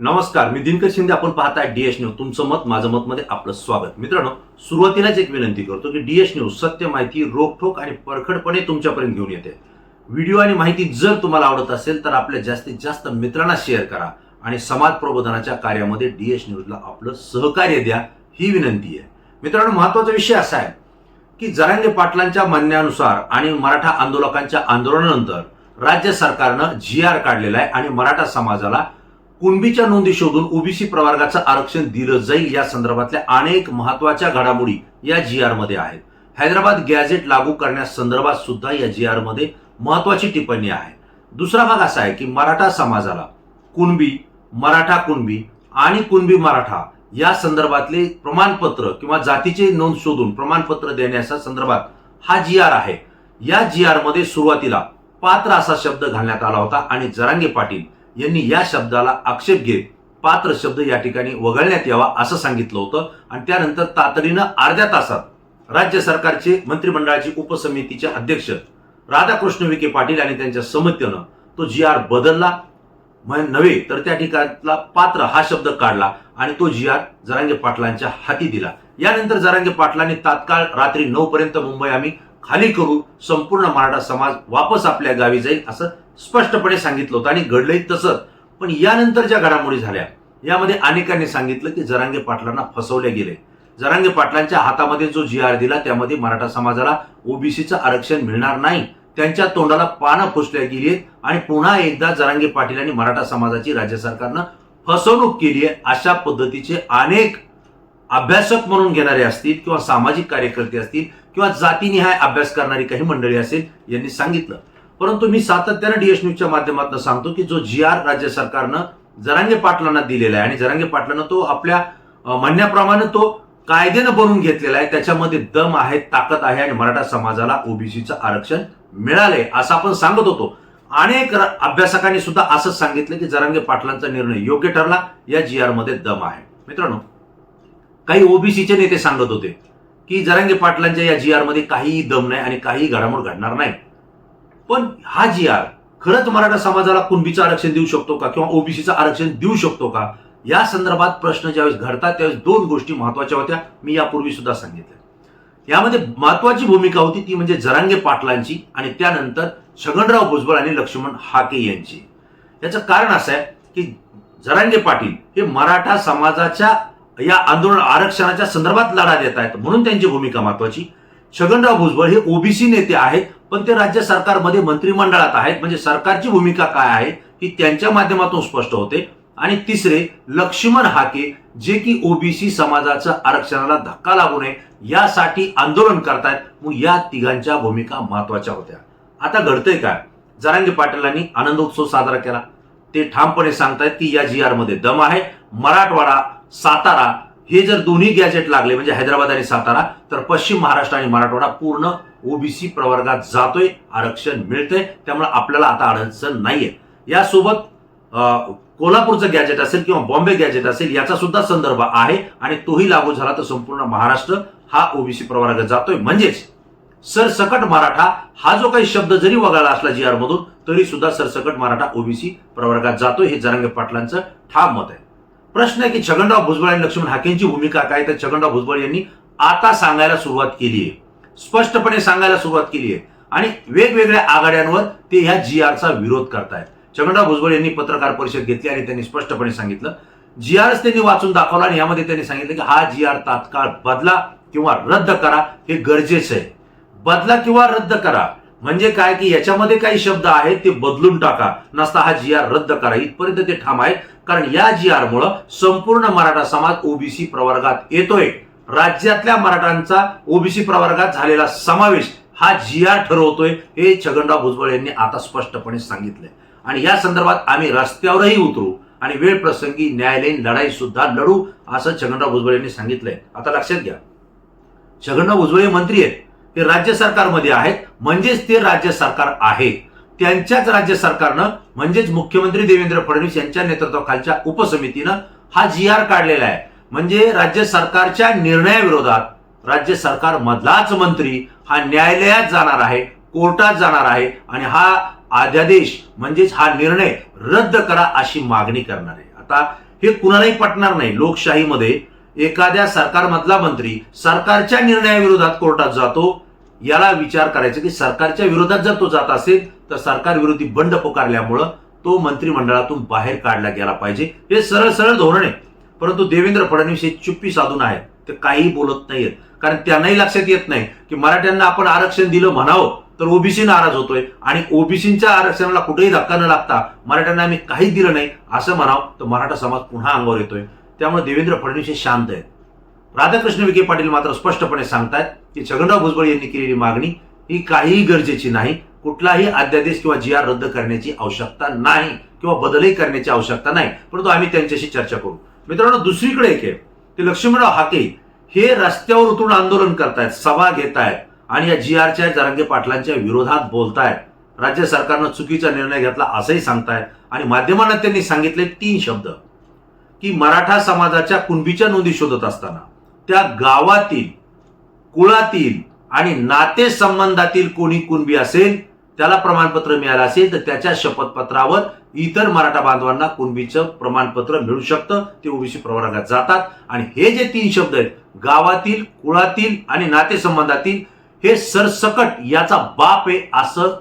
नमस्कार मी दिनकर शिंदे. आपण पाहताय डीएस न्यूज तुमचं मत माझं मत मध्ये आपलं स्वागत. मित्रांनो सुरुवातीलाच एक विनंती करतो की डीएस न्यूज सत्य माहिती रोखोक आणि परखडपणे तुमच्यापर्यंत घेऊन येते. व्हिडिओ आणि माहिती जर तुम्हाला आवडत असेल तर आपल्या जास्तीत जास्त मित्रांना शेअर करा आणि समाज प्रबोधनाच्या कार्यामध्ये डीएस न्यूजला आपलं सहकार्य द्या ही विनंती आहे. मित्रांनो महत्त्वाचा विषय असा आहे की जरांगे पाटलांच्या म्हणण्यानुसार आणि मराठा आंदोलकांच्या आंदोलनानंतर राज्य सरकारनं जी आर काढलेला आहे आणि मराठा समाजाला कुणबीच्या नोंदी शोधून ओबीसी प्रवर्गाचं आरक्षण दिलं जाईल या संदर्भातल्या अनेक महत्त्वाच्या घडामोडी या जी आरमध्ये आहेत. हैदराबाद गॅझेट लागू करण्यासंदर्भात सुद्धा या जी आरमध्ये महत्वाची टिप्पणी आहे. दुसरा भाग असा आहे की मराठा समाजाला कुणबी मराठा कुणबी आणि कुणबी मराठा या संदर्भातले प्रमाणपत्र किंवा जातीचे नोंद शोधून प्रमाणपत्र देण्याच्या संदर्भात हा जी आर आहे. या जी आरमध्ये सुरुवातीला पात्र असा शब्द घालण्यात आला होता आणि जरांगे पाटील यांनी या शब्दाला आक्षेप घेत पात्र शब्द या ठिकाणी वगळण्यात यावा असं सांगितलं होतं. आणि त्यानंतर तातडीनं अर्ध्या तासात राज्य सरकारचे मंत्रिमंडळाची उपसमितीचे अध्यक्ष राधाकृष्ण विखे पाटील आणि त्यांच्या समितीनं तो जी आर बदलला. नव्हे तर त्या ठिकाणला पात्र हा शब्द काढला आणि तो जी आर जरांगे पाटलांच्या हाती दिला. यानंतर जरांगे पाटलांनी तात्काळ रात्री नऊ पर्यंत मुंबई आम्ही खाली करू संपूर्ण मराठा समाज वापस आपल्या गावी जाईल असं स्पष्टपणे सांगितलं होतं आणि घडलंही तसंच. पण यानंतर ज्या घडामोडी झाल्या यामध्ये अनेकांनी सांगितलं की जरांगे पाटलांना फसवले गेले. जरांगे पाटलांच्या हातामध्ये जो जी आर दिला त्यामध्ये मराठा समाजाला ओबीसीचं आरक्षण मिळणार नाही. त्यांच्या तोंडाला पानं फुसल्या गेली आहेत आणि पुन्हा एकदा जरांगे पाटील आणि मराठा समाजाची राज्य सरकारनं फसवणूक केली आहे अशा पद्धतीचे अनेक अभ्यासक म्हणून घेणारे असतील किंवा सामाजिक कार्यकर्ते असतील किंवा जातीनिहाय अभ्यास करणारी काही मंडळी असेल यांनी सांगितलं. परंतु मी सातत्यानं डीएस न्यूजच्या माध्यमातून सांगतो की जो जी आर राज्य सरकारनं जरांगे पाटलांना दिलेला आहे आणि जरांगे पाटलांना तो आपल्या म्हणण्याप्रमाणे तो कायद्यानं बनवून घेतलेला आहे. त्याच्यामध्ये दम आहे ताकद आहे आणि मराठा समाजाला ओबीसीचं आरक्षण मिळालंय असं आपण सांगत होतो. अनेक अभ्यासकांनी सुद्धा असंच सांगितलं की जरांगे पाटलांचा निर्णय योग्य ठरला या जी आरमध्ये दम आहे. मित्रांनो काही ओबीसीचे नेते सांगत होते की जरांगे पाटलांच्या या जी आरमध्ये काहीही दम नाही आणि काहीही घडामोड घडणार नाही. पण हा जी आर खरंच मराठा समाजाला कुणबीचं आरक्षण देऊ शकतो का? किंवा ओबीसीचं आरक्षण देऊ शकतो का? या संदर्भात प्रश्न ज्यावेळेस घडतात त्यावेळेस दोन गोष्टी महत्त्वाच्या होत्या. मी यापूर्वी सुद्धा सांगितल्या. यामध्ये महत्वाची भूमिका होती ती म्हणजे जरांगे पाटलांची आणि त्यानंतर छगनराव भुजबळ आणि लक्ष्मण हाके यांची. याचं कारण असं आहे की जरांगे पाटील हे मराठा समाजाच्या या आंदोलन आरक्षणाच्या संदर्भात लढा देत आहेत. म्हणून त्यांची भूमिका महत्वाची छगनराव भुजबळ हे ओबीसी नेते आहेत. पण ते राज्य सरकारमध्ये मंत्रिमंडळात आहेत. म्हणजे सरकारची भूमिका काय आहे ही त्यांच्या माध्यमातून स्पष्ट होते. आणि तिसरे लक्ष्मण हाके जे की ओबीसी समाजाचं आरक्षणाला धक्का लागू नये यासाठी आंदोलन करतायत. मग या तिघांच्या भूमिका महत्त्वाच्या होत्या. आता घडतंय काय? जरांगे पाटीलांनी आनंद उत्सव साजरा केला. ते ठामपणे सांगतायत की या जी आरमध्ये दम आहे. मराठवाडा सातारा हे जर दोन्ही गॅजेट लागले म्हणजे हैदराबाद आणि सातारा तर पश्चिम महाराष्ट्र आणि मराठवाडा पूर्ण ओबीसी प्रवर्गात जातोय आरक्षण मिळतंय त्यामुळे आपल्याला आता अडचण नाहीये. यासोबत अं, कोल्हापूरचं गॅजेट असेल किंवा बॉम्बे गॅजेट असेल याचा सुद्धा संदर्भ आहे आणि तोही लागू झाला तर संपूर्ण महाराष्ट्र हा ओबीसी प्रवर्गात जातोय. म्हणजेच सरसकट मराठा हा जो काही शब्द जरी वगळला असला जी आर मधून तरी सुद्धा सरसकट मराठा ओबीसी प्रवर्गात जातोय हे जरांगे पाटलांचं ठाम मत आहे. प्रश्न आहे की छगनराव भुजबळ आणि लक्ष्मण हाकेंची भूमिका काय? तर छगनराव भुजबळ यांनी आता सांगायला सुरुवात केली आहे. स्पष्टपणे सांगायला सुरुवात केली आहे. आणि वेगवेगळ्या आघाड्यांवर ते ह्या जी आरचा विरोध करतायत. छगनराव भुजबळ यांनी पत्रकार परिषद घेतली आणि त्यांनी स्पष्टपणे सांगितलं. जी आरच त्यांनी वाचून दाखवला आणि यामध्ये त्यांनी सांगितलं की हा जी आर तात्काळ बदला किंवा रद्द करा हे गरजेचं आहे. बदला किंवा रद्द करा म्हणजे काय? की याच्यामध्ये काही शब्द आहेत ते बदलून टाका. नसता हा जी आर रद्द करा. इथपर्यंत ते ठाम आहेत. कारण या जी आरमुळं संपूर्ण मराठा समाज ओबीसी प्रवर्गात येतोय. राज्यातल्या मराठांचा ओबीसी प्रवर्गात झालेला समावेश हा जी आर ठरवतोय हे छगनराव भुजबळ यांनी आता स्पष्टपणे सांगितलंय. आणि या संदर्भात आम्ही रस्त्यावरही उतरू आणि वेळ प्रसंगी न्यायालयीन लढाई सुद्धा लढू असं छगनराव भुजबळ यांनी सांगितलंय. आता लक्षात घ्या. छगनराव भुजबळ हे मंत्री आहेत. ते राज्य सरकारमध्ये आहेत. म्हणजेच ते राज्य सरकार आहे. त्यांच्याच राज्य सरकारनं म्हणजेच मुख्यमंत्री देवेंद्र फडणवीस यांच्या नेतृत्वाखालच्या उपसमितीनं हा जी आर काढलेला आहे. म्हणजे राज्य सरकारच्या निर्णयाविरोधात राज्य सरकार मधलाच मंत्री हा न्यायालयात जाणार आहे कोर्टात जाणार आहे आणि हा अध्यादेश म्हणजेच हा निर्णय रद्द करा अशी मागणी करणार आहे. आता हे कुणालाही पटणार नाही. लोकशाहीमध्ये एखाद्या सरकारमधला मंत्री सरकारच्या निर्णयाविरोधात कोर्टात जातो याला विचार करायचा की सरकारच्या विरोधात जर तो जात असेल तर सरकार विरोधी बंड पुकारल्यामुळं तो मंत्रिमंडळातून बाहेर काढला गेला पाहिजे. हे सरळ सरळ धोरण आहे. परंतु देवेंद्र फडणवीस हे चुप्पी साधून आहेत. ते काही बोलत नाहीयेत. कारण त्यांनाही लक्षात येत नाही की मराठ्यांना आपण आरक्षण दिलं म्हणावं तर ओबीसी नाराज होतोय. आणि ओबीसीच्या आरक्षणाला कुठेही धक्का न लागता मराठ्यांना आम्ही काही दिलं नाही असं म्हणावं तर मराठा समाज पुन्हा अंगावर येतोय. त्यामुळे देवेंद्र फडणवीस हे शांत आहेत. राधाकृष्ण विखे पाटील मात्र स्पष्टपणे सांगतायत की छगनराव भुजबळ यांनी केलेली मागणी ही काहीही गरजेची नाही कुठलाही अध्यादेश किंवा जी आर रद्द करण्याची आवश्यकता नाही किंवा बदलही करण्याची आवश्यकता नाही. परंतु आम्ही त्यांच्याशी चर्चा करू. मित्रांनो दुसरीकडे एक आहे. ते लक्ष्मीराव हाके हे रस्त्यावर उतरून आंदोलन करतायत सभा घेत आहेत आणि या जी आरच्या जरांगे पाटलांच्या विरोधात बोलतायत. राज्य सरकारनं चुकीचा निर्णय घेतला असंही सांगतायत आणि माध्यमांना त्यांनी सांगितले तीन शब्द. की मराठा समाजाच्या कुणबीच्या नोंदी शोधत असताना त्या गावातील कुळातील आणि नाते संबंधातील कोणी कुणबी असेल त्याला प्रमाणपत्र मिळालं असेल तर त्याच्या शपथपत्रावर इतर मराठा बांधवांना कुणबीचं प्रमाणपत्र मिळू शकतं. ते ओबीसी प्रवर्गात जातात. आणि हे जे तीन शब्द आहेत गावातील कुळातील आणि नातेसंबंधातील हे सरसकट याचा बाप आहे असं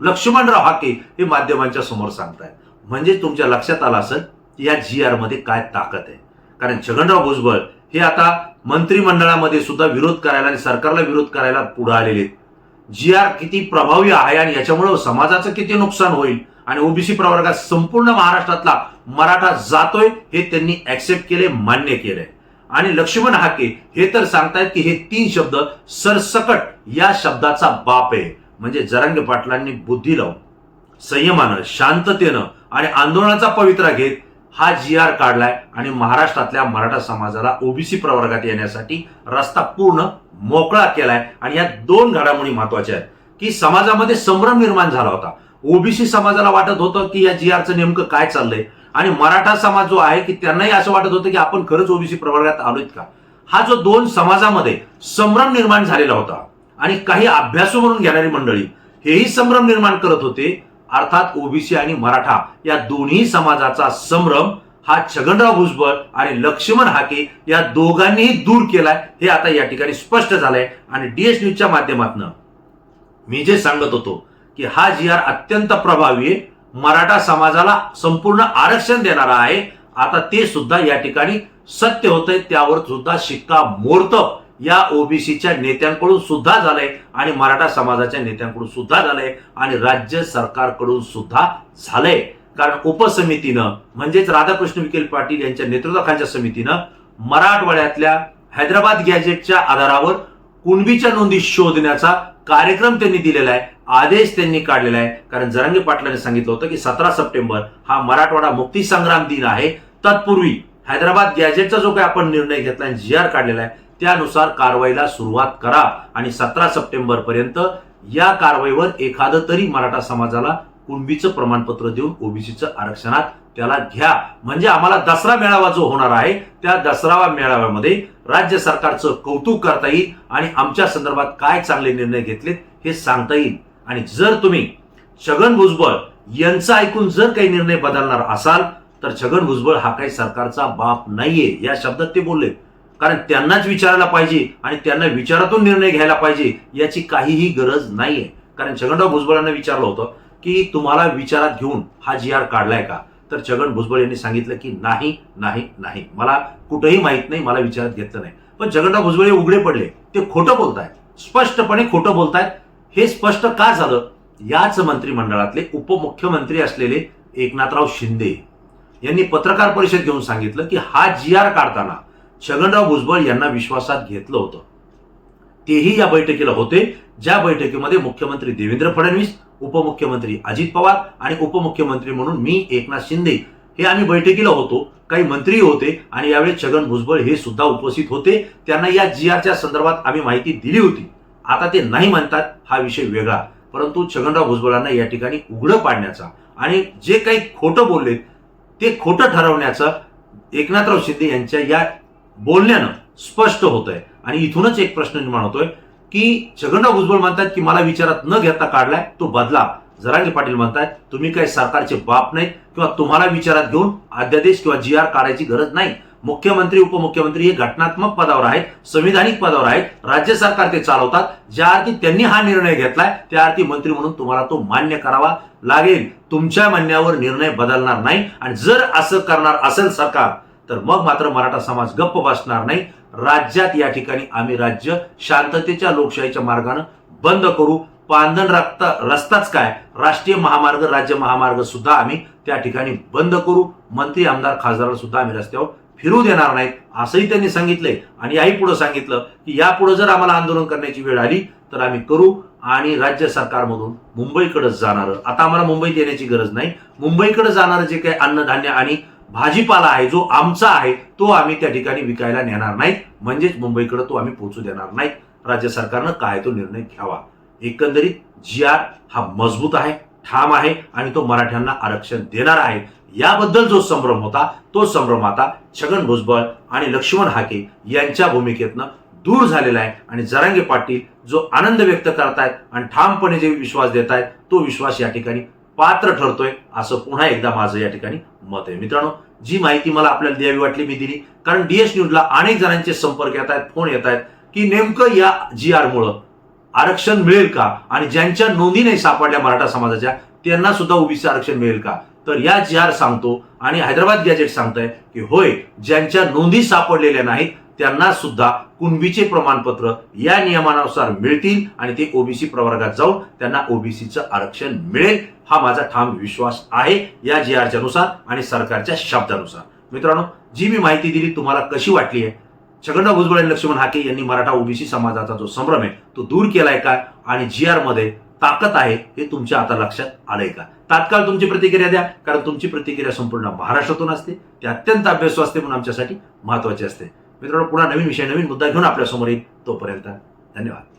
लक्ष्मणराव हाके हे माध्यमांच्या समोर सांगतायत. म्हणजे तुमच्या लक्षात आलं असेल की या जी आरमध्ये काय ताकद आहे. कारण छगनराव भुजबळ हे आता मंत्रिमंडळामध्ये सुद्धा विरोध करायला आणि सरकारला विरोध करायला पुढे आलेले आहेत. जी आर किती प्रभावी आहे आणि याच्यामुळे समाजाचं किती नुकसान होईल आणि ओबीसी प्रवर्गात संपूर्ण महाराष्ट्रातला मराठा जातोय हे त्यांनी ऍक्सेप्ट केले मान्य केलंय. आणि लक्ष्मण हाके हे तर सांगतायत की हे तीन शब्द सरसकट या शब्दाचा बाप आहे. म्हणजे जरांगे पाटलांनी बुद्धी लावून संयमानं शांततेनं आणि आंदोलनाचा पवित्रा घेत हा जी आर काढलाय आणि महाराष्ट्रातल्या मराठा समाजाला ओबीसी प्रवर्गात येण्यासाठी रस्ता पूर्ण मोकळा केलाय आणि या दोन घडामोडी महत्त्वाच्या आहेत. की समाजामध्ये संभ्रम निर्माण झाला होता. ओबीसी समाजाला वाटत होतं की या जी आरचं नेमकं काय चाललंय? आणि मराठा समाज जो आहे की त्यांनाही असं वाटत होतं की आपण खरंच ओबीसी प्रवर्गात आलोय का? हा जो दोन समाजामध्ये संभ्रम निर्माण झालेला होता आणि काही अभ्यासू म्हणून घेणारी मंडळी हेही संभ्रम निर्माण करत होते अर्थात ओबीसी आणि मराठा या दोन्ही समाजाचा संभ्रम हा छगनराव भुजबळ आणि लक्ष्मण हाके या दोघांनीही दूर केलाय हे आता या ठिकाणी स्पष्ट झालंय. आणि डीएस न्यूजच्या माध्यमातून मी जे सांगत होतो की हा जी आर अत्यंत प्रभावी मराठा समाजाला संपूर्ण आरक्षण देणारा आहे. आता ते सुद्धा या ठिकाणी सत्य होतंय त्यावर सुद्धा शिक्का मोर्त या ओबीसीच्या नेत्यांकडून सुद्धा झालंय आणि मराठा समाजाच्या नेत्यांकडून सुद्धा झालंय आणि राज्य सरकारकडून सुद्धा झालंय. कारण उपसमितीनं म्हणजेच राधाकृष्ण विखे पाटील यांच्या नेतृत्वाखालच्या समितीनं मराठवाड्यातल्या हैदराबाद गॅजेटच्या आधारावर कुणबीच्या नोंदी शोधण्याचा कार्यक्रम त्यांनी दिलेला आहे आदेश त्यांनी काढलेला आहे. कारण जरांगे पाटलांनी सांगितलं होतं की सतरा सप्टेंबर हा मराठवाडा मुक्ती संग्राम दिन आहे. तत्पूर्वी हैदराबाद गॅजेटचा जो काही आपण निर्णय घेतला जी आर काढलेला आहे त्यानुसार कारवाईला सुरुवात करा आणि सतरा सप्टेंबर पर्यंत या कारवाईवर एखादं तरी मराठा समाजाला कुणबीचं प्रमाणपत्र देऊन ओबीसीचं आरक्षणात त्याला घ्या. म्हणजे आम्हाला दसरा मेळावा जो होणार आहे त्या दसरा मेळाव्यामध्ये राज्य सरकारचं कौतुक करता येईल आणि आमच्या संदर्भात काय चांगले निर्णय घेतलेत हे सांगता येईल. आणि जर तुम्ही छगन भुजबळ यांचं ऐकून जर काही निर्णय बदलणार असाल तर छगन भुजबळ हा काही सरकारचा बाप नाहीये या शब्दात ते बोलले कारण त्यांनाच विचारायला पाहिजे आणि त्यांना विचारातून निर्णय घ्यायला पाहिजे याची काहीही गरज नाहीये. कारण छगनराव भुजबळांना विचारलं होतं की तुम्हाला विचारात घेऊन हा जी आर काढलाय का? तर छगन भुजबळ यांनी सांगितलं की नाही नाही नाही. मला कुठेही माहीत नाही मला विचारात घेतलं नाही. पण छगनराव भुजबळ हे उघडे पडले. ते खोटं बोलतायत. स्पष्टपणे खोटं बोलतायत. हे स्पष्ट का झालं? याच मंत्रिमंडळातले उपमुख्यमंत्री असलेले एकनाथराव शिंदे यांनी पत्रकार परिषद घेऊन सांगितलं की हा जी आर काढताना छगनराव भुजबळ यांना विश्वासात घेतलं होतं. तेही या बैठकीला होते ज्या बैठकीमध्ये मुख्यमंत्री देवेंद्र फडणवीस उपमुख्यमंत्री अजित पवार आणि उपमुख्यमंत्री म्हणून मी एकनाथ शिंदे हे आम्ही बैठकीला होतो काही मंत्री होते आणि यावेळी छगन भुजबळ हे सुद्धा उपस्थित होते. त्यांना या जी आरच्या संदर्भात आम्ही माहिती दिली होती. आता ते नाही म्हणतात हा विषय वेगळा. परंतु छगनराव भुजबळांना या ठिकाणी उघडं पाडण्याचा आणि जे काही खोटं बोलले ते खोटं ठरवण्याचं एकनाथराव शिंदे यांच्या या बोलण्यानं स्पष्ट होत आहे आणि इथूनच एक प्रश्न निर्माण होतोय की छगनराव भुजबळ म्हणतात की मला विचारात न घेता काढलाय तो बदला. जरांगे पाटील म्हणतात तुम्ही काही सरकारचे बाप नाहीत किंवा तुम्हाला विचारात घेऊन अध्यादेश किंवा जी आर काढायची गरज नाही. मुख्यमंत्री उपमुख्यमंत्री हे घटनात्मक पदावर आहेत संविधानिक पदावर आहेत. राज्य सरकार ते चालवतात. ज्या अर्थी त्यांनी हा निर्णय घेतलाय त्या अर्थी मंत्री म्हणून तुम्हाला तो मान्य करावा लागेल. तुमच्या म्हणण्यावर निर्णय बदलणार नाही. आणि जर असं करणार असेल सरकार तर मग मात्र मराठा समाज गप्प बसणार नाही. राज्यात या ठिकाणी आम्ही राज्य शांततेच्या लोकशाहीच्या मार्गानं बंद करू. पांधन रस्ता रस्ताच काय? राष्ट्रीय महामार्ग राज्य महामार्ग सुद्धा आम्ही त्या ठिकाणी बंद करू. मंत्री आमदार खासदारांना सुद्धा आम्ही रस्त्यावर फिरू देणार नाहीत असंही त्यांनी सांगितलंय. आणि याही पुढे सांगितलं की यापुढे जर आम्हाला आंदोलन करण्याची वेळ आली तर आम्ही करू. आणि राज्य सरकारमधून मुंबईकडे जाणार आता आम्हाला मुंबईत येण्याची गरज नाही. मुंबईकडे जाणारं जे काही अन्नधान्य आणि भाजीपाला आहे जो आमचा आहे तो आम्ही त्या ठिकाणी विकायला नेणार नाहीत म्हणजेच मुंबईकडे तो आम्ही पोहोचू देणार नाहीत राज्य सरकारनं काय तो निर्णय घ्यावा. एकंदरीत जी आर हा मजबूत आहे ठाम आहे आणि तो मराठ्यांना आरक्षण देणार आहे. याबद्दल जो संभ्रम होता तो संभ्रम आता छगन भुजबळ आणि लक्ष्मण हाके यांच्या भूमिकेतनं दूर झालेला आहे. आणि जरांगे पाटील जो आनंद व्यक्त करतायत आणि ठामपणे जे विश्वास देत आहेत तो विश्वास या ठिकाणी पात्र ठरतोय असं पुन्हा एकदा माझं या ठिकाणी मत आहे. मित्रांनो जी माहिती मला आपल्याला द्यावी वाटली मी दिली. कारण डीएस न्यूजला अनेक जणांचे संपर्क येत आहेत फोन येत आहेत की नेमकं या जी आर मुळे आरक्षण मिळेल का? आणि ज्यांच्या नोंदी नाही सापडल्या मराठा समाजाच्या त्यांना सुद्धा ओबीसी आरक्षण मिळेल का? तर या जी आर सांगतो आणि हैदराबाद गॅजेट सांगतंय की होय ज्यांच्या नोंदी सापडलेल्या नाहीत त्यांना सुद्धा कुणबीचे प्रमाणपत्र या नियमानुसार मिळतील आणि ते ओबीसी प्रवर्गात जाऊन त्यांना ओबीसीचं आरक्षण मिळेल. हा माझा ठाम विश्वास आहे या जी आरच्या नुसार आणि सरकारच्या शब्दानुसार. मित्रांनो जी मी माहिती दिली तुम्हाला कशी वाटली आहे? छगनराव भुजबळ आणि लक्ष्मण हाके यांनी मराठा ओबीसी समाजाचा जो संभ्रम आहे तो दूर केलाय का? आणि जी आरमध्ये ताकद आहे हे तुमच्या आता लक्षात आलंय का? तात्काळ तुमची प्रतिक्रिया द्या कारण तुमची प्रतिक्रिया संपूर्ण महाराष्ट्रातून असते. ते अत्यंत अभ्यासू असते म्हणून आमच्यासाठी महत्वाची असते. मित्रांनो पुन्हा नवीन विषय नवीन मुद्दा घेऊन आपल्यासमोर येईल तोपर्यंत धन्यवाद.